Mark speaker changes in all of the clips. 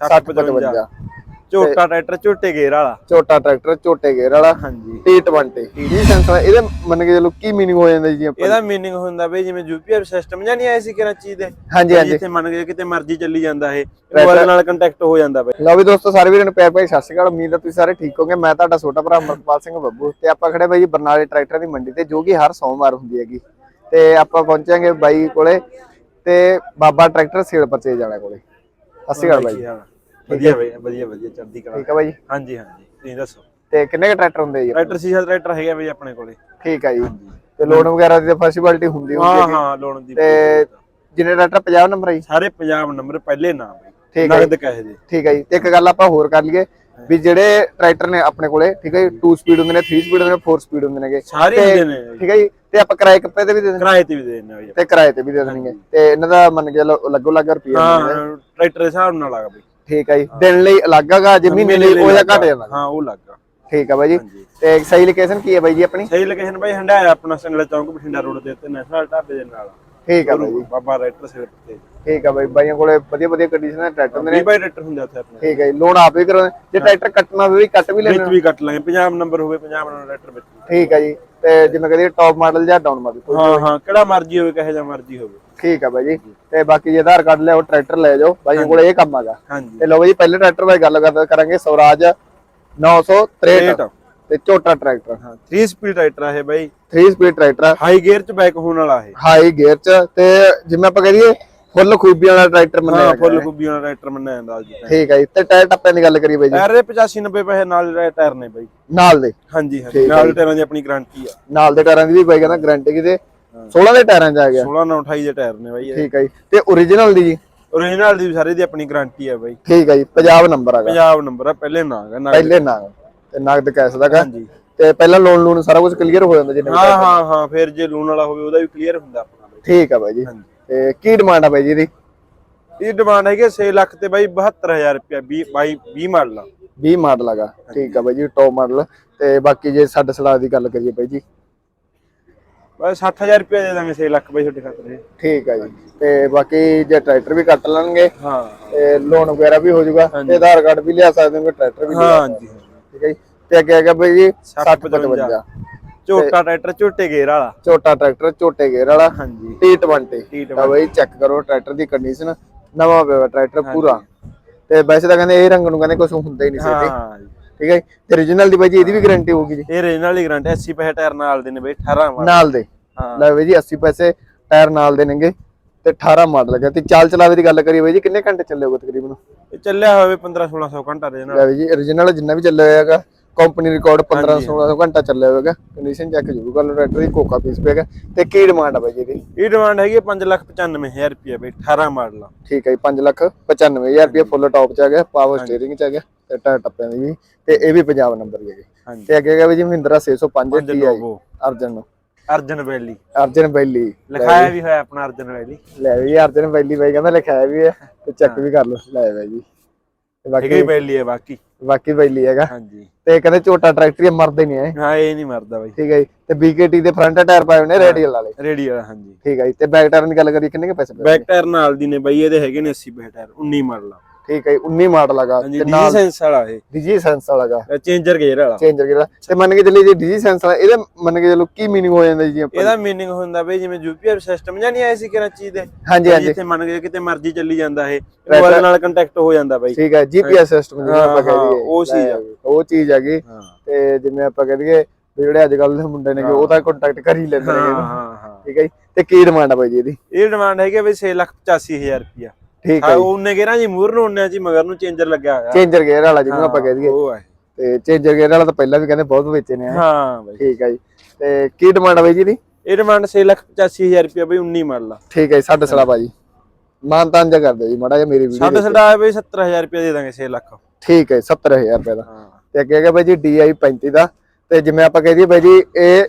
Speaker 1: 6055
Speaker 2: ਝੋਟਾ tractor ਝੋਟੇ gear ਵਾਲਾ।
Speaker 1: ਛੋਟਾ tractor ਝੋਟੇ gear ਵਾਲਾ
Speaker 2: ਹਾਂਜੀ।
Speaker 1: T20 ਜੀ ਸੈਂਸਰ ਇਹਦੇ ਮੰਨ ਕੇ ਚਲੋ ਕੀ ਮੀਨਿੰਗ ਹੋ ਜਾਂਦਾ ਜੀ ਆਪਾਂ
Speaker 2: ਇਹਦਾ ਮੀਨਿੰਗ ਹੁੰਦਾ ਬਈ ਜਿਵੇਂ ਯੂਪੀਆਈ ਸਿਸਟਮ ਜਾਂ ਨਹੀਂ ਆਇਆ ਸੀ ਕਰਾਚੀ ਦੇ?
Speaker 1: ਹਾਂਜੀ ਹਾਂਜੀ।
Speaker 2: ਜਿੱਥੇ ਮੰਨ ਕੇ ਕਿਤੇ ਮਰਜ਼ੀ ਚੱਲੀ ਜਾਂਦਾ ਇਹ ਮੋਬਾਈਲ ਨਾਲ ਕੰਟੈਕਟ ਹੋ ਜਾਂਦਾ ਬਈ।
Speaker 1: ਲਓ ਵੀ ਦੋਸਤੋ ਸਾਰੇ ਵੀਰਾਂ ਨੂੰ ਪਿਆਰ ਭਰੀ ਸਤਿ ਸ਼੍ਰੀ ਅਕਾਲ। ਉਮੀਦ ਹੈ ਤੁਸੀਂ ਸਾਰੇ ਠੀਕ ਹੋਗੇ ਮੈਂ ਤੁਹਾਡਾ ਛੋਟਾ ਭਰਾ ਅਮਰਪਾਲ ਸਿੰਘ ਬੱਬੂ ਤੇ ਆਪਾਂ ਖੜੇ ਬਾਈ ਜੀ ਬਰਨਾਲੇ ਟਰੈਕਟਰਾਂ ਦੀ ਮੰਡੀ ਤੇ ਜੋ ਕਿ ਹਰ ਸੋਮਵਾਰ ਹੁੰਦੀ ਹੈਗੀ। ਤੇ ਆਪਾਂ ਪਹੁੰਚਾਂਗੇ ਬਾਈ ਕੋਲੇ ਤੇ ਬਾਬਾ ਟਰੈਕਟਰ ਸੇਲ ਪਰਚੇਜ ਵਾਲੇ ਕੋਲੇ। ਸਤਿ ਸ਼੍ਰੀ ਅਕਾਲ ਬਾਈ
Speaker 2: ਵਧੀਆ ਬਈ ਵਧੀਆ ਵਧੀਆ ਚੜ੍ਹਦੀ ਕਲਾ।
Speaker 1: ਠੀਕ ਹੈ ਬਾਈ
Speaker 2: ਹਾਂਜੀ ਹਾਂਜੀ ਤੁਸੀਂ ਦੱਸੋ?
Speaker 1: ਤੇ ਕਿੰਨੇ ਕੁ ਟਰੈਕਟਰ ਹੁੰਦੇ ਜੀ?
Speaker 2: ਟਰੈਕਟਰ ਸੀਸਾ ਟਰੈਕਟਰ ਹੈਗਾ ਬਈ ਆਪਣੇ ਕੋਲੇ।
Speaker 1: ਠੀਕ ਹੈ ਜੀ। ਤੇ ਲੋਨ ਵਗੈਰਾ ਦੀ ਫੈਸਿਲਿਟੀ ਹੁੰਦੀ
Speaker 2: ਹਾਂ
Speaker 1: ਹੋਊਗੀ
Speaker 2: ਹਾਂ ਲੋਨ ਦੀ
Speaker 1: ਤੇ ਜਿੰਨੇ ਟਰੈਕਟਰ 50 ਨੰਬਰ ਹੈ ਜੀ?
Speaker 2: ਸਾਰੇ ਪੰਜਾਬ ਨੰਬਰ ਪਹਿਲੇ ਨਾਮ
Speaker 1: ਠੀਕ ਹੈ
Speaker 2: ਨਗਦ ਕਹੇ ਦੇ।
Speaker 1: ਠੀਕ ਹੈ ਜੀ। ਤੇ ਇੱਕ ਗੱਲ ਆਪਾਂ ਹੋਰ ਕਰ ਲਈਏ ਵੀ ਜਿਹੜੇ ਟਰੈਕਟਰ ਨੇ ਆਪਣੇ ਕੋਲੇ ਠੀਕ ਹੈ ਜੀ 2 ਸਪੀਡ ਹੁੰਦੇ ਨੇ 3 ਸਪੀਡ ਹੁੰਦੇ ਨੇ 4 ਸਪੀਡ ਹੁੰਦੇ ਨੇਗੇ।
Speaker 2: ਸਾਰੇ ਹੁੰਦੇ ਨੇ।
Speaker 1: ਠੀਕ ਹੈ ਜੀ। ਤੇ ਆਪਾਂ ਕਿਰਾਏ ਕੱਪੇ ਤੇ ਵੀ ਦੇ ਦਿੰਦੇ।
Speaker 2: ਕਿਰਾਏ ਤੇ ਵੀ ਦੇ ਦਿੰਦੇ ਆ ਬਈ
Speaker 1: ਤੇ ਕਿਰਾਏ ਤੇ ਵੀ ਦੇ ਦੇਣਗੇ ਤੇ ਇਹਨਾਂ ਦਾ ਮੰਨ ਕੇ ਲੱਗੋ ਲੱਗ ਰੁਪਈਆ
Speaker 2: ਹਾਂ ਟਰੈਕਟਰ ਦੇ ਹਿਸਾਬ ਨਾਲ ਲੱਗਾ ਬਈ।
Speaker 1: ਠੀਕ ਹੈ ਜੀ। ਦਿਨ ਲਈ ਅਲੱਗ ਹੈਗਾ ਜੇ ਮਹੀਨੇ ਲਈ ਉਹ ਜਾਂ ਘਟ ਜਾਂਦਾ।
Speaker 2: ਹਾਂ ਉਹ ਲੱਗਾ
Speaker 1: ਠੀਕ ਹੈ ਬਾਈ ਜੀ। ਤੇ ਸਹੀ ਲੋਕੇਸ਼ਨ ਕੀ ਹੈ ਬਾਈ ਜੀ ਆਪਣੀ?
Speaker 2: ਸਹੀ ਲੋਕੇਸ਼ਨ ਬਾਈ ਹੰਡਾਇਆ ਆਪਣਾ ਸੰਗਲਾ ਚੌਂਕ ਬਠਿੰਡਾ ਰੋਡ ਦੇ ਉੱਤੇ ਨੈਸ਼ਨਲ ਢਾਬੇ ਦੇ ਨਾਲ।
Speaker 1: ਠੀਕ ਹੈ ਬਾਈ
Speaker 2: ਬਾਬਾ ਰਾਈਟਰ ਸਿਰ ਤੇ
Speaker 1: ਠੀਕ ਹੈ ਬਾਈ ਬਾਈਆਂ ਕੋਲੇ ਵਧੀਆ ਵਧੀਆ ਕੰਡੀਸ਼ਨ ਦੇ ਟਰੈਕਟਰ ਨੇ।
Speaker 2: ਵੀ ਬਾਈ ਰਾਈਟਰ ਹੁੰਦੇ ਆ ਉੱਥੇ ਆਪਣੇ।
Speaker 1: ਠੀਕ ਹੈ ਜੀ ਲੋਨ ਆਪ ਹੀ ਕਰਾਉਂਦੇ ਜੇ ਟਰੈਕਟਰ ਕੱਟਣਾ ਹੋਵੇ ਵੀ ਕੱਟ ਵੀ ਲੈਣਾ
Speaker 2: ਵਿੱਚ ਵੀ ਕੱਟ ਲਾਂਗੇ ਪੰਜਾਬ ਨੰਬਰ ਹੋਵੇ ਪੰਜਾਬ ਨੰਬਰ ਰਾਈਟਰ ਵਿੱਚ।
Speaker 1: ਠੀਕ ਹੈ ਜੀ। ਤੇ ਜਿਵੇਂ ਕਹਦੇ ਟੌਪ ਮਾਡਲ ਜਾਂ ਡਾਊਨ ਮਾਡਲ
Speaker 2: ਹਾਂ ਹਾਂ ਕਿਹੜਾ ਮਰਜ਼ੀ ਹੋਵੇ ਕਹੇ ਜਾਂ ਮਰਜ਼ੀ ਹੋਵੇ।
Speaker 1: ਠੀਕ ਹੈ ਬਾਈ ਜੀ। ਤੇ ਬਾਕੀ ਜੇ ਆਧਾਰ ਕਾਰਡ ਲਿਆਓ ਟਰੈਕਟਰ ਲੈ ਜਾਓ ਬਾਈਆਂ ਕੋਲੇ ਇਹ ਕੰਮ ਹੈਗਾ। ਤੇ ਲਓ ਜੀ ਪਹਿਲੇ ਟਰੈਕਟਰ ਬਾਰੇ ਗੱਲ ਕਰ- ਕਰਾਂਗੇ ਸਵਰਾਜ 963 ਤੇ ਛੋਟਾ ਟਰੈਕਟਰ
Speaker 2: ਹਾਂ 3 ਸਪੀਡ ਆ ਇਹ ਬਾਈ।
Speaker 1: 3 ਸਪੀਡ ਟਰੈਕਟਰ
Speaker 2: ਹਾਈ ਗੇਅਰ ਚ ਬੈਕ ਹੋਣ ਵਾਲਾ ਇਹ।
Speaker 1: ਹਾਈ ਗੇਅਰ ਚ ਤੇ ਜਿਵੇਂ ਆਪਾਂ ਕਹੀਏ ਫੁੱਲ ਖੂਬੀਆਂ ਵਾਲਾ ਟਰੈਕਟਰ ਮੰਨਿਆ
Speaker 2: ਹਾਂ ਫੁੱਲ
Speaker 1: ਹੈ।
Speaker 2: ਕੁੱਬੀ ਵਾਲਾ ਰਾਈਟਰ ਮੰਨਿਆ ਜਾਂਦਾ ਅੱਜ
Speaker 1: ਠੀਕ ਹੈ ਜੀ ਤੇ ਟਾਇਰ ਟੱਪਿਆਂ ਦੀ ਗੱਲ ਕਰੀਏ ਬਾਈ ਜੀ।
Speaker 2: ਟਾਇਰ ਦੇ 85 90 ਪੈਸੇ ਨਾਲ ਦੇ ਟਾਇਰ ਨੇ ਬਾਈ।
Speaker 1: ਨਾਲ ਦੇ।
Speaker 2: ਹਾਂਜੀ ਹਾਂਜੀ ਨਾਲ ਦੇ ਟਾਇਰਾਂ ਦੀ ਆਪਣੀ ਗਾਰੰਟੀ ਆ।
Speaker 1: ਨਾਲ ਦੇ ਟਾਇਰਾਂ ਦੀ ਵੀ ਬਾਈ ਕਹਿੰਦਾ ਗਾਰੰਟੀ ਕਿਤੇ। 16 ਦੇ ਟਾਇਰਾਂ ਚ ਆ ਗਿਆ।
Speaker 2: 16 9 28 ਦੇ ਟਾਇਰ ਨੇ ਬਾਈ
Speaker 1: ਠੀਕ ਹੈ ਜੀ ਤੇ origignal ਦੀ ਜੀ।
Speaker 2: ਓਰੀਜਨਲ ਦੀ ਸਾਰੇ ਦੀ ਆਪਣੀ ਗਾਰੰਟੀ ਆ ਬਾਈ।
Speaker 1: ਠੀਕ ਹੈ ਜੀ ਪੰਜਾਬ ਨੰਬਰ ਹੈਗਾ
Speaker 2: ਪੰਜਾਬ ਨੰਬਰ ਆ ਪਹਿਲੇ ਨਾਂ ਹੈਗਾ ਨਾਲ
Speaker 1: ਪਹਿਲੇ ਨਾਮ ਤੇ ਨਗਦ ਕੈਸ਼ ਦਾ ਗਾ।
Speaker 2: ਹਾਂਜੀ।
Speaker 1: ਤੇ ਪਹਿਲਾਂ ਲੋਨ ਲੋਨ ਸਾਰਾ ਕੁਝ ਕਲੀਅਰ ਹੋ ਜਾਂਦਾ ਜਿੰਨੇ ਵੀ
Speaker 2: ਹਾਂ ਹਾਂ ਹਾਂ ਫਿਰ ਜੇ ਲੋਨ ਵਾਲਾ ਹੋਵੇ ਉਹਦਾ ਵੀ ਕਲੀਅਰ ਹੁੰਦਾ ਆਪਣਾ
Speaker 1: ਠੀਕ ਹੈ ਬਾਈ ਜੀ।
Speaker 2: ਹਾਂਜੀ।
Speaker 1: ਤੇ ਕੀ ਡਿਮਾਂਡ ਆ ਬਾਈ ਜੀ
Speaker 2: ਇਹ ਡਿਮਾਂਡ ਹੈਗੀ 6 ਲੱਖ ਤੇ ਬਾਈ 72000 ਰੁਪਿਆ 20 ਬਾਈ 20 ਮਾਡਲ ਆ।
Speaker 1: 20 ਮਾਡਲ ਹੈਗਾ ਠੀਕ ਹੈ ਬਾਈ ਜੀ ਟੌਪ ਮਾਡਲ ਤੇ ਬਾਕੀ ਜੇ ਸਾਡੇ ਸਲਾਹ ਦੀ ਗੱਲ ਕਰੀਏ ਬਾਈ ਜੀ।
Speaker 2: ਬਸ 60000 ਰੁਪਿਆ ਦੇ ਦਾਂਗੇ 6 ਲੱਖ ਬਾਈ ਤੁਹਾਡੇ ਖਾਤਰ ਇਹ।
Speaker 1: ਠੀਕ ਹੈ ਜੀ। ਤੇ ਬਾਕੀ ਜੇ ਟਰੈਕਟਰ ਵੀ ਕੱਟ ਲੈਣਗੇ
Speaker 2: ਹਾਂ।
Speaker 1: ਤੇ ਲੋਨ ਵਗੈਰਾ ਵੀ ਹੋ ਜਾਊਗਾ ਤੇ ਆਧਾਰ ਕਾਰਡ ਵੀ ਲਿਆ ਸਕਦੇ ਹੋ ਟਰੈਕਟਰ ਵੀ ਲਿਆ
Speaker 2: ਹਾਂਜੀ
Speaker 1: ਠੀਕ ਹੈ ਜੀ। ਤੇ ਅੱਗੇ ਹੈਗਾ ਬਾਈ ਜੀ
Speaker 2: 6055
Speaker 1: 6055
Speaker 2: ਝੋਟਾ ਟਰੈਕਟਰ ਝੋਟੇ ਗੇਅਰ ਵਾਲਾ।
Speaker 1: ਛੋਟਾ ਟਰੈਕਟਰ ਛੋਟੇ ਗੇਅਰ ਵਾਲਾ
Speaker 2: ਹਾਂਜੀ।
Speaker 1: T20
Speaker 2: T20
Speaker 1: ਤਾਂ ਬਾਈ ਚੈੱਕ ਕਰੋ ਟਰੈਕਟਰ ਦੀ ਕੰਡੀਸ਼ਨ ਨਵਾਂ ਪਿਆ ਟਰੈਕਟਰ ਪੂਰਾ। ਤੇ ਵੈਸੇ ਤਾਂ ਕਹਿੰਦੇ ਇਹ ਰੰਗ ਨੂੰ ਕਹਿੰਦੇ ਕੁਝ ਹੁੰਦਾ ਹੀ ਨਹੀਂ ਸੀ।
Speaker 2: ਹਾਂ।
Speaker 1: ਠੀਕ ਹੈ ਤੇ origignal ਦੀ ਬਾਈ ਜੀ ਇਹਦੀ ਵੀ ਗਾਰੰਟੀ ਹੋਊਗੀ ਜੀ।
Speaker 2: ਇਹ ਰੀਜਨਲ ਦੀ ਗਾਰੰਟੀ 80 ਪੈਸੇ ਟਾਇਰ ਨਾਲ ਦੇ ਨੇ ਬਈ 18 ਮਾਡਲ।
Speaker 1: ਨਾਲ ਦੇ।
Speaker 2: ਹਾਂ।
Speaker 1: ਲੈ ਬਾਈ ਜੀ 80 ਪੈਸੇ ਟਾਇਰ ਨਾਲ ਦੇ ਨੇਗੇ ਤੇ 18 ਮਾਡਲ ਹੈਗਾ। ਤੇ ਚਾਲ ਚਲਾਵੇ ਦੀ ਗੱਲ ਕਰੀਏ ਬਾਈ ਜੀ ਕਿੰਨੇ ਘੰਟੇ ਚੱਲੇ ਹੋਗੇ ਤਕਰੀਬਨ?
Speaker 2: ਇਹ ਚੱਲਿਆ ਹੋਵੇ 15 1600 ਘੰਟਾ ਦੇ ਨਾਲ।
Speaker 1: ਲੈ ਬਾਈ ਜੀ origignal ਜਿੰਨਾ ਵੀ ਚੱਲਿਆ ਹੋਇਆਗਾ ਕੰਪਨੀ ਰਿਕਾਰਡ 15 1600 ਘੰਟਾ ਚੱਲਿਆ ਹੋਵੇਗਾ ਕੰਡੀਸ਼ਨ ਚੈੱਕ ਜ਼ਰੂਰ ਕਰ ਲਓ ਟਰੈਕਟਰ ਦੀ ਕੋਕਾ ਪੀਸ ਪੈਗਾ ਤੇ ਕੀ ਡਿਮਾਂਡ ਆ ਬਾਈ ਜੀ ਇਹਦੀ?
Speaker 2: ਇਹ ਡਿਮਾਂਡ ਹੈਗੀ 595000 ਰੁਪਏ ਬਈ 18 ਮਾਡਲ।
Speaker 1: ਠੀਕ ਹੈ ਜੀ 5 ਲੱਖ 95000 ਰੁਪਏ ਫੁੱਲ ਟੌਪ ਚ ਆ ਗਿਆ ਪਾਵਰ ਸਟੀਅਰਿੰਗ ਚ ਆ ਗਿਆ ਤੇ ਟਾਇਰ ਟੱਪਿਆਂ ਦੀ ਵੀ ਤੇ ਇਹ ਵੀ ਪੰਜਾਬ ਨੰਬਰ ਹੀ
Speaker 2: ਹਾਂਜੀ।
Speaker 1: ਤੇ ਅੱਗੇ ਹੈਗਾ ਵੀ ਜੀ ਮਹਿੰਦਰਾ 605 TI ਅਰਜਨ ਨੂੰ।
Speaker 2: ਅਰਜਨ ਵੈਲੀ।
Speaker 1: ਅਰਜਨ ਬੈਲੀ
Speaker 2: ਲਿਖਾਇਆ ਵੀ ਹੋਇਆ ਆਪਣਾ ਅਰਜਨ ਵੈਲੀ।
Speaker 1: ਲੈ ਵੀ ਅਰਜਨ ਬੈਲੀ ਬਾਈ ਕਹਿੰਦਾ ਲਿਖਾਇਆ ਵੀ ਹੈ ਤੇ ਚੈੱਕ ਵੀ ਕਰ ਲਓ ਲੈ ਬਾਈ ਜੀ ਬਾਕੀ
Speaker 2: ਵੈਲੀ ਹੈ ਬਾਕੀ।
Speaker 1: ਬਾਕੀ ਬੈਲੀ ਹੈਗਾ।
Speaker 2: ਹਾਂਜੀ।
Speaker 1: ਤੇ ਕਹਿੰਦੇ ਝੋਟਾ ਟਰੈਕਟਰ ਹੀ ਮਰਦੇ ਨਹੀਂ ਹੈ
Speaker 2: ਹਾਂ ਇਹ ਨਹੀਂ ਮਰਦਾ ਬਾਈ।
Speaker 1: ਠੀਕ ਹੈ ਜੀ। ਤੇ BKT ਦੇ ਫਰੰਟ ਟਾਇਰ ਪਾਏ ਹੋਏ ਨੇ ਰੇਡੀਅਲ ਵਾਲੇ
Speaker 2: ਰੇਡੀ ਵਾਲਾ ਹਾਂਜੀ।
Speaker 1: ਠੀਕ ਹੈ ਜੀ। ਤੇ ਬੈਕ ਟਾਇਰ ਦੀ ਗੱਲ ਕਰੀਏ ਕਿੰਨੇ ਕੇ ਪੈਸੇ
Speaker 2: ਬੈਕ ਟਾਇਰ ਨਾਲ ਦੀ ਨੇ ਬਾਈ ਇਹਦੇ ਹੈਗੇ ਨੇ 80 ਪੈਸੇ ਟਾਇਰ 19 ਮਾਡਲ ਆ।
Speaker 1: ਠੀਕ ਹੈ ਜੀ 19 ਮਾਡਲ ਹੈਗਾ
Speaker 2: ਹਾਂਜੀ
Speaker 1: ਤੇ
Speaker 2: ਡੀ
Speaker 1: ਨਾਲ
Speaker 2: ਸੈਂਸ ਵਾਲਾ ਇਹ।
Speaker 1: ਡੀਜੀ ਸੈਂਸ ਵਾਲਾ ਹੈਗਾ।
Speaker 2: ਚੇਂਜਰ ਗੇਅਰ ਵਾਲਾ।
Speaker 1: ਚੇਂਜਰ ਜਿਹੜਾ ਤੇ ਮੰਨ ਕੇ ਚੱਲੀ ਜੇ ਡੀਜੀ ਸੈਂਸ ਵਾਲਾ ਇਹਦੇ ਮੰਨ ਕੇ ਚੱਲੋ ਕੀ ਮੀਨਿੰਗ ਹੋ ਜਾਂਦਾ ਜੀ ਆਪਾਂ
Speaker 2: ਇਹਦਾ ਮੀਨਿੰਗ ਹੁੰਦਾ ਬਈ ਜਿਵੇਂ ਯੂਪੀਆਈ ਸਿਸਟਮ ਜਾਂ ਨਹੀਂ ਆਇਆ ਸੀ ਕਰਾਚੀ ਦੇ
Speaker 1: ਹਾਂਜੀ ਹਾਂਜੀ।
Speaker 2: ਜਿੱਥੇ ਮੰਨ ਕੇ ਕਿਤੇ ਮਰਜ਼ੀ ਚੱਲੀ ਜਾਂਦਾ ਇਹ ਮੋਬਾਈਲ ਨਾਲ ਕੰਟੈਕਟ ਹੋ ਜਾਂਦਾ ਬਾਈ।
Speaker 1: ਠੀਕ ਹੈ ਜੀਪੀਐਸ ਸਿਸਟਮ ਜਿਵੇਂ ਆਪਾਂ ਕਹਿ
Speaker 2: ਹਾਂ,
Speaker 1: ਦਈਏ।
Speaker 2: ਉਹ ਚੀਜ਼ ਆ।
Speaker 1: ਉਹ ਚੀਜ਼ ਹੈਗੀ।
Speaker 2: ਹਾਂ।
Speaker 1: ਤੇ ਜਿਵੇਂ ਆਪਾਂ ਕਹਿ ਦਈਏ ਵੀ ਜਿਹੜੇ ਅੱਜ ਕੱਲ ਦੇ ਮੁੰਡੇ ਨੇ ਉਹ ਤਾਂ ਕੰਟੈਕਟ ਕਰ ਹੀ ਲੈਂਦੇ ਨੇ।
Speaker 2: ਹਾਂ ਹਾਂ
Speaker 1: ਠੀਕ ਹੈ ਜੀ। ਤੇ ਕੀ ਡਿਮਾਂਡ ਆ ਬਾਈ ਜੀ ਇਹਦੀ?
Speaker 2: ਇਹ ਡਿਮਾਂਡ ਹੈਗੀ ਬਈ 685000 ਰੁਪਿਆ
Speaker 1: ਠੀਕ ਹੈ
Speaker 2: ਹਾਂ ਉਹਨੇ ਗੇਰਾਂ ਜੀ ਮੂਰ ਨੂੰ ਉਹਨੇ ਜੀ ਮਗਰ ਨੂੰ ਚੇਂਜਰ ਲੱਗਿਆ ਹੋਇਆ।
Speaker 1: ਚੇਂਜਰ ਗੇਅਰ ਵਾਲਾ ਜਿਹਨੂੰ ਆਪਾਂ ਕਹਿ ਦਈਏ।
Speaker 2: ਉਹ ਹੈ।
Speaker 1: ਤੇ ਚੇਂਜਰ ਗੇਅਰ ਵਾਲਾ ਤਾਂ ਪਹਿਲਾਂ ਵੀ ਕਹਿੰਦੇ ਬਹੁਤ ਵੇਚੇ ਨੇ
Speaker 2: ਹਾਂ ਬਾਈ।
Speaker 1: ਠੀਕ ਹੈ ਜੀ। ਤੇ ਕੀ ਡਿਮਾਂਡ ਆ ਬਾਈ ਜੀ ਦੀ
Speaker 2: ਇਹ ਡਿਮਾਂਡ 685000 ਰੁਪਿਆ ਬਈ 19 ਮਾਡਲ ਆ।
Speaker 1: ਠੀਕ ਹੈ ਜੀ, ਸਾਡੇ ਸਲਾ ਬਾਜੀ ਮਾਨਤਾਨ ਜਾ ਕਰਦੇ ਜੀ ਮਾੜਾ ਜਿਹਾ ਮੇਰੀ ਵੀਡੀਓ
Speaker 2: ਸਾਡੇ ਸਾਡਾ ਬਈ 70000 ਰੁਪਿਆ ਦੇ ਦਾਂਗੇ 6 ਲੱਖ।
Speaker 1: ਠੀਕ ਹੈ 70000 ਰੁਪਏ ਦਾ।
Speaker 2: ਹਾਂ।
Speaker 1: ਤੇ ਅੱਗੇ ਹੈਗਾ ਬਾਈ ਜੀ DI 35 ਦਾ। ਤੇ ਜਿਵੇਂ ਆਪਾਂ ਕਹਿ ਦਈਏ ਬਾਈ ਜੀ ਇਹ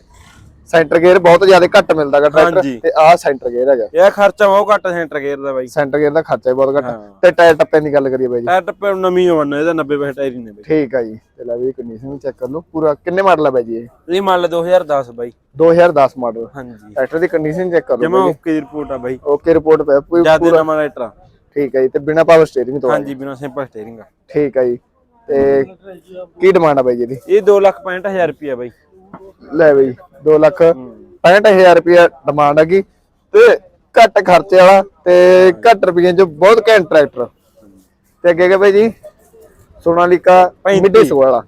Speaker 1: ਸੈਂਟਰ ਗੇਅਰ ਬਹੁਤ ਜ਼ਿਆਦਾ ਘੱਟ ਮਿਲਦਾ ਹੈਗਾ ਟਰੈਕਟਰ। ਤੇ ਆਹ ਸੈਂਟਰ ਗੇਅਰ ਹੈਗਾ।
Speaker 2: ਇਹ ਖਰਚਾ ਬਹੁਤ ਘੱਟ ਸੈਂਟਰ ਗੇਅਰ ਦਾ ਬਾਈ।
Speaker 1: ਸੈਂਟਰ ਗੇਅਰ ਦਾ ਖਰਚਾ ਬਹੁਤ ਘੱਟ। ਤੇ ਟਾਇਰ ਟੱਪਿਆਂ ਦੀ ਗੱਲ ਕਰੀਏ ਬਾਈ ਜੀ।
Speaker 2: ਟਾਇਰ ਟੱਪੇ ਨਵੀਂ ਹੋਣ ਇਹਦਾ 90 ਪੈਸੇ ਟਾਇਰ ਹੀ ਨੇ ਬਾਈ।
Speaker 1: ਠੀਕ ਹੈ ਜੀ। ਤੇ ਲੈ ਵੀ ਕੰਡੀਸ਼ਨ ਚੈੱਕ ਕਰ ਲਓ। ਪੂਰਾ ਕਿੰਨੇ ਮਾਡਲ ਹੈ ਬਾਈ ਜੀ ਇਹ?
Speaker 2: ਇਹ ਮੰਨ ਲੈ 2010 ਬਾਈ।
Speaker 1: 2010 ਮਾਡਲ
Speaker 2: ਹਾਂਜੀ।
Speaker 1: ਟਰੈਕਟਰ ਦੀ ਕੰਡੀਸ਼ਨ ਚੈੱਕ ਕਰ
Speaker 2: ਜਮਾ
Speaker 1: ਲਓ
Speaker 2: ਓਕੇ ਦੀ ਰਿਪੋਰਟ ਆ ਬਾਈ।
Speaker 1: ਓਕੇ ਰਿਪੋਰਟ ਪੈ ਪੂਰੀ
Speaker 2: ਜ਼ਿਆਦਾ ਨਵਾਂ ਰਾਈਟਰ ਆ।
Speaker 1: ਠੀਕ ਹੈ ਜੀ। ਤੇ ਬਿਨਾ ਪਾਵਰ ਸਟੀਅਰਿੰਗ ਤੋਂ ਆ
Speaker 2: ਹਾਂਜੀ ਬਿਨਾਂ ਸਿੰਪਲ ਸਟੀਅਰਿੰਗ
Speaker 1: ਠੀਕ ਹੈ ਜੀ। ਤੇ ਕੀ ਡਿਮਾਂਡ ਆ ਬਾਈ ਜੀ ਇਹਦੀ?
Speaker 2: ਇਹ 265000 ਰੁਪਿਆ ਬਾਈ।
Speaker 1: ਲੈ ਬਈ 2 ਲੱਖ 65000 ਰੁਪਇਆ ਡਿਮਾਂਡ ਹੈਗੀ ਤੇ ਘੱਟ ਖਰਚੇ ਵਾਲਾ ਤੇ ਘੱਟ ਰੁਪਈਆਂ ਚ ਬਹੁਤ ਘੈਂਟ ਟਰੈਕਟਰ ਤੇ ਅੱਗੇ ਕਿ ਬਾਈ ਜੀ ਸੋਨਾਲੀਕਾ। ਮਿੱਡੀ ਸੋ ਵਾਲਾ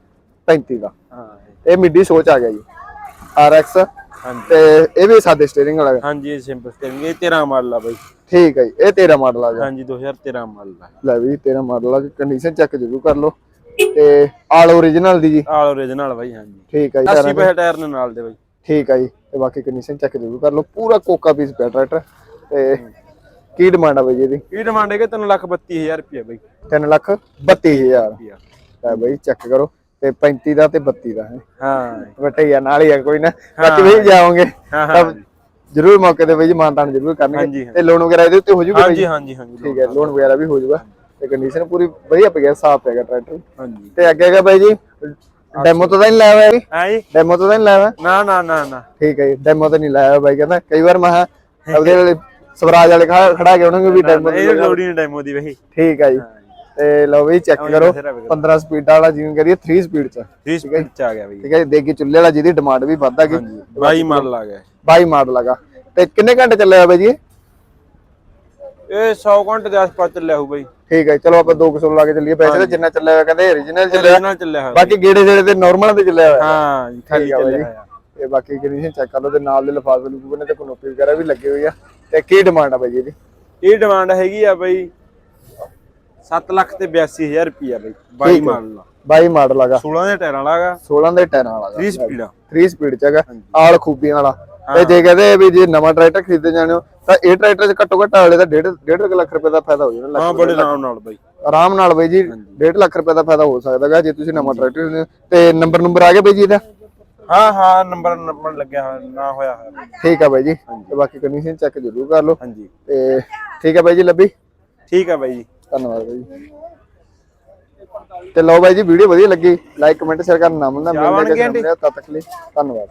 Speaker 1: 35 ਦਾ।
Speaker 2: ਹਾਂ
Speaker 1: ਇਹ ਮਿੱਡੀ ਸੋਚ ਆ ਗਿਆ ਜੀ RX ਤੇ ਇਹ ਵੀ ਸਾਦੇ ਸਟੀਅਰਿੰਗ ਵਾਲਾ।
Speaker 2: ਹਾਂਜੀ ਇਹ ਸਿੰਪਲ ਸਟੀਅਰਿੰਗ ਇਹ 13 ਮਾਡਲ ਆ ਬਾਈ।
Speaker 1: ਠੀਕ ਹੈ ਜੀ ਇਹ 13 ਮਾਡਲ ਆ ਗਿਆ।
Speaker 2: ਹਾਂਜੀ 2013 ਮਾਡਲ ਆ।
Speaker 1: ਲੈ ਵੀ 13 ਮਾਡਲ ਆ ਕੰਡੀਸ਼ਨ ਚੈੱਕ ਜ਼ਰੂਰ ਕਰ ਲਓ। ਤੇ ਆਲ ਓਰੀਜਨਲ ਦੀ ਜੀ।
Speaker 2: ਆਲ ਓਰੀਜਨਲ ਬਾਈ ਹਾਂਜੀ।
Speaker 1: ਠੀਕ ਹੈ ਜੀ
Speaker 2: 80 ਪੈਸੇ ਟਾਇਰ ਨੇ ਨਾਲ ਦੇ ਬਾਈ।
Speaker 1: ਠੀਕ ਹੈ ਜੀ ਤੇ ਬਾਕੀ ਕੰਡੀਸ਼ਨ ਚੈੱਕ ਜ਼ਰੂਰ ਕਰ ਲਓ। ਪੂਰਾ ਕੋਕਾ ਪੀਸ ਪਿਆ ਟਰੈਕਟਰ ਤੇ ਕੀ ਡਿਮਾਂਡ ਆ ਬਈ ਜੀ ਇਹਦੀ?
Speaker 2: ਇਹ ਡਿਮਾਂਡ ਹੈਗੇ? 332000 ਰੁਪਿਆ ਬਾਈ।
Speaker 1: 3 ਲੱਖ 32000
Speaker 2: ਰੁਪਿਆ
Speaker 1: ਲੈ ਬਈ ਚੈੱਕ ਕਰੋ। ਤੇ 35 ਦਾ ਤੇ 32 ਦਾ ਹੈ।
Speaker 2: ਹਾਂ।
Speaker 1: ਵਟਿਆ ਨਾਲ ਹੀ ਆ ਕੋਈ ਨਾ। ਬਾਕੀ ਵੀ ਜਾਓਗੇ
Speaker 2: ਹਾਂ
Speaker 1: ਤਾਂ
Speaker 2: ਹਾਂ
Speaker 1: ਜ਼ਰੂਰ ਮੌਕੇ ਤੇ ਬਈ ਜੀ ਮਾਨਤਾਨ ਜ਼ਰੂਰ ਕਰਨਗੇ। ਤੇ ਲੋਨ ਵਗੈਰਾ ਇਹਦੇ ਉੱਤੇ ਹੋ ਜੂਗਾ
Speaker 2: ਹਾਂਜੀ ਹਾਂਜੀ ਹਾਂਜੀ
Speaker 1: ਠੀਕ ਹੈ ਲੋਨ ਵਗੈਰਾ ਵੀ ਹੋ ਜੂਗਾ। ਤੇ ਕੰਡੀਸ਼ਨ ਪੂਰੀ ਵਧੀਆ ਪਿਆ ਸਾਫ਼ ਪਿਆ ਟਰੈਕਟਰ
Speaker 2: ਹਾਂਜੀ।
Speaker 1: ਤੇ ਅੱਗੇ ਹੈਗਾ ਬਾਈ ਜੀ ਡੈਮੋ ਤੋਂ ਤਾਂ ਨਹੀਂ ਲਾਇਆ ਹੋਇਆ ਜੀ
Speaker 2: ਹਾਂ ਜੀ?
Speaker 1: ਡੈਮੋ ਤੋਂ ਤਾਂ ਨਹੀਂ ਲਾਇਆ ਹੋਇਆ?
Speaker 2: ਨਾ ਨਾ ਨਾ ਨਾ।
Speaker 1: ਠੀਕ ਹੈ ਜੀ ਡੈਮੋ ਤਾਂ ਨਹੀਂ ਲਾਇਆ ਹੋਇਆ ਬਾਈ ਕਹਿੰਦਾ। ਕਈ ਵਾਰ ਮੈਂ ਆਪਦੇ ਵਾਲੇ ਸਵਰਾਜ ਵਾਲੇ ਖੜਾ ਕੇ ਉਹਨਾਂ ਨੂੰ ਵੀ ਡੈਮੋ
Speaker 2: ਇਹ ਲੋੜੀ ਨੇ ਡੈਮੋ ਦੀ ਬਾਈ
Speaker 1: ਠੀਕ ਹੈ ਜੀ। ਤੇ ਲਓ ਬਈ ਚੈੱਕ ਕਰੋ
Speaker 2: ਬਥੇਰਾ ਵਿਕਦਾ।
Speaker 1: 15 ਸਪੀਡ ਵਾਲਾ ਜਿਵੇਂ ਕਰੀਏ 3 ਸਪੀਡ ਚ
Speaker 2: 30 ਸਪੀਡ ਚ ਆ ਗਿਆ ਬਾਈ।
Speaker 1: ਠੀਕ ਹੈ ਦੇਗੀ ਚੁੱਲ੍ਹੇ ਵਾਲਾ ਜਿਹਦੀ ਡਿਮਾਂਡ ਵੀ ਵੱਧ ਗਈ।
Speaker 2: ਹਾਂਜੀ 22 ਮਾਡਲ ਆ ਗਿਆ।
Speaker 1: 22 ਮਾਡਲ ਲਗਾ ਤੇ ਕਿੰਨੇ ਘੰਟੇ ਚੱਲਿਆ ਬਾਈ ਜੀ? ਇਹ
Speaker 2: 100 ਘੰਟੇ ਦੇ ਆਸ-ਪਾਸ ਚੱਲਿਆ ਹੋਊ ਬਾਈ।
Speaker 1: ਠੀਕ ਹੈ ਚਲੋ ਆਪਾਂ 200 ਲਾ ਕੇ ਚੱਲੀਏ। ਪੈਸੇ ਤਾਂ ਜਿੰਨਾ ਚੱਲਿਆ ਹੋਇਆ ਕਹਿੰਦੇ origignal ਚੱਲਿਆ
Speaker 2: original ਚੱਲਿਆ ਹੋਇਆ
Speaker 1: ਬਾਕੀ ਗੇੜੇ ਜਿਹੜੇ ਤੇ ਨਾਰਮਲ ਤੇ ਚੱਲਿਆ ਹੋਇਆ।
Speaker 2: ਹਾਂ ਖਾਲੀ ਚੱਲਿਆ ਹੋਇਆ।
Speaker 1: ਤੇ ਬਾਕੀ ਕੰਡੀਸ਼ਨ ਚੈੱਕ ਕਰ ਲਓ ਤੇ ਨਾਲ ਦੇ ਲਫਾਫੇ ਲੂਫੇ ਨੇ ਤੇ ਕਨੋਪੀ ਵਗੈਰਾ ਵੀ ਲੱਗੇ ਹੋਏ ਆ। ਤੇ ਕੀ ਡਿਮਾਂਡ ਆ ਬਾਈ ਜੀ ਇਹਦੀ?
Speaker 2: ਇਹ ਡਿਮਾਂਡ ਹੈਗੀ ਆ ਬਾਈ 7 ਲੱਖ ਤੇ 82000 ਰੁਪਿਆ ਬਾਈ 22 ਮਾਡਲ ਆ
Speaker 1: 22 ਮਾਡਲ ਹੈਗਾ
Speaker 2: 16 ਦੇ ਟਾਇਰਾਂ ਵਾਲਾ ਹੈਗਾ।
Speaker 1: 16 ਦੇ ਟਾਇਰਾਂ ਵਾਲਾ।
Speaker 2: 30 ਸਪੀਡ ਆ।
Speaker 1: 3 ਸਪੀਡ ਚ ਹੈਗਾ। ਆਲ ਖੂਬੀਆਂ ਵਾਲਾ। ਤੇ ਜੇ ਕਹਦੇ ਵੀ ਜੇ ਨਵਾਂ ਟਰੈਕਟਰ ਖਰੀਦਦੇ ਜਾਣੇ ਹੋ ਤਾਂ ਇਹ ਟਰੈਕਟਰ ਚ ਘੱਟੋ ਘੱਟ ਵਾਲੇ ਦਾ 1.5 1.5 ਲੱਖ ਰੁਪਏ ਦਾ ਫਾਇਦਾ ਹੋ ਜਾਣਾ
Speaker 2: ਹਾਂ ਬੜੇ ਆਰਾਮ ਨਾਲ ਬਾਈ।
Speaker 1: ਆਰਾਮ ਨਾਲ ਬਈ ਜੀ 1.5 ਲੱਖ ਰੁਪਏ ਦਾ ਫਾਇਦਾ ਹੋ ਸਕਦਾ ਹੈਗਾ ਜੇ ਤੁਸੀਂ ਨਵਾਂ ਟਰੈਕਟਰ ਹੋ। ਤੇ ਨੰਬਰ ਨੰਬਰ ਆ ਗਿਆ ਬਈ ਜੀ ਇਹਦਾ?
Speaker 2: ਹਾਂ ਹਾਂ ਨੰਬਰ ਨੰਬਰ ਲੱਗਿਆ ਨਾ ਹੋਇਆ ਹੋਇਆ।
Speaker 1: ਠੀਕ ਆ ਬਾਈ ਜੀ। ਤੇ ਬਾਕੀ ਕੰਡੀਸ਼ਨ ਚੈੱਕ ਜ਼ਰੂਰ ਕਰ ਲਓ।
Speaker 2: ਹਾਂਜੀ।
Speaker 1: ਤੇ ਠੀਕ ਹੈ ਬਾਈ ਜੀ ਲੱਭੀ?
Speaker 2: ਠੀਕ ਆ ਬਾਈ ਜੀ।
Speaker 1: ਧੰਨਵਾਦ ਬਾਈ ਜੀ। ਤੇ ਲਓ ਬਾਈ ਜੀ ਵੀਡੀਓ ਵਧੀਆ ਲੱਗੀ। ਲਾਈਕ ਕਮੈਂਟ ਸ਼ੇਅਰ ਕਰਨਾ ਨਾ ਭੁੱਲਣਾ। ਮਿਲਦੇ ਕਿਸੇ ਨਵੇਂ ਤਦ ਤੱਕ ਲਈ। ਧੰਨਵਾਦ।